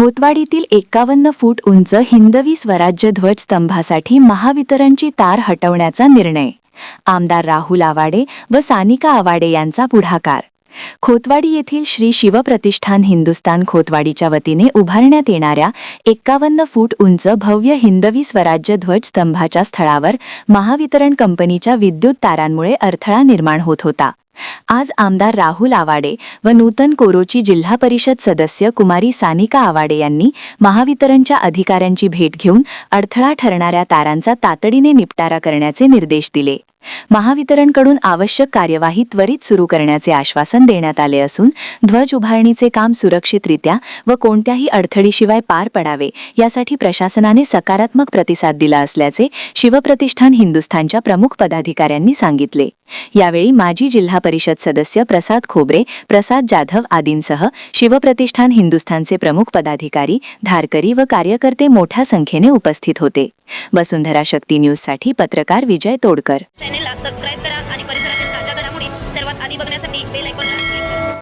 खोतवाडीतील एक्कावन्न फूट उंच हिंदवी स्वराज्य ध्वज स्तंभासाठी महावितरणची तार हटवण्याचा निर्णय. आमदार राहुल आवाडे व सानिका आवाडे यांचा पुढाकार. खोतवाडी येथील श्री शिवप्रतिष्ठान हिंदुस्तान खोतवाडीच्या वतीने उभारण्यात येणाऱ्या एक्कावन्न फूट उंच भव्य हिंदवी स्वराज्य ध्वज स्तंभाच्या स्थळावर महावितरण कंपनीच्या विद्युत तारांमुळे अडथळा निर्माण होत होता. आज आमदार राहुल आवाडे व नूतन कोरोची जिल्हा परिषद सदस्य कुमारी सानिका आवाडे यांनी महावितरणच्या अधिकाऱ्यांची भेट घेऊन अडथळा ठरणाऱ्या तारांचा तातडीने निपटारा करण्याचे निर्देश दिले. महावितरणकडून आवश्यक कार्यवाही त्वरित सुरू करण्याचे आश्वासन देण्यात आले असून ध्वज उभारणीचे काम सुरक्षितरित्या व कोणत्याही अडथळीशिवाय पार पडावे यासाठी प्रशासनाने सकारात्मक प्रतिसाद दिला असल्याचे शिवप्रतिष्ठान हिंदुस्थानच्या प्रमुख पदाधिकाऱ्यांनी सांगितले. यावेळी माजी जिल्हा परिषद सदस्य प्रसाद खोबरे प्रसाद जाधव आदींसह शिवप्रतिष्ठान हिंदुस्थानचे प्रमुख पदाधिकारी धारकरी व कार्यकर्ते मोठ्या संख्येने उपस्थित होते. वसुंधरा शक्ती न्यूजसाठी पत्रकार विजय तोडकर. चॅनेलला सबस्क्राईब करा आणि परिसरातील ताज्या घडामोडी सर्वात आधी बघण्यासाठी बेल आयकॉनला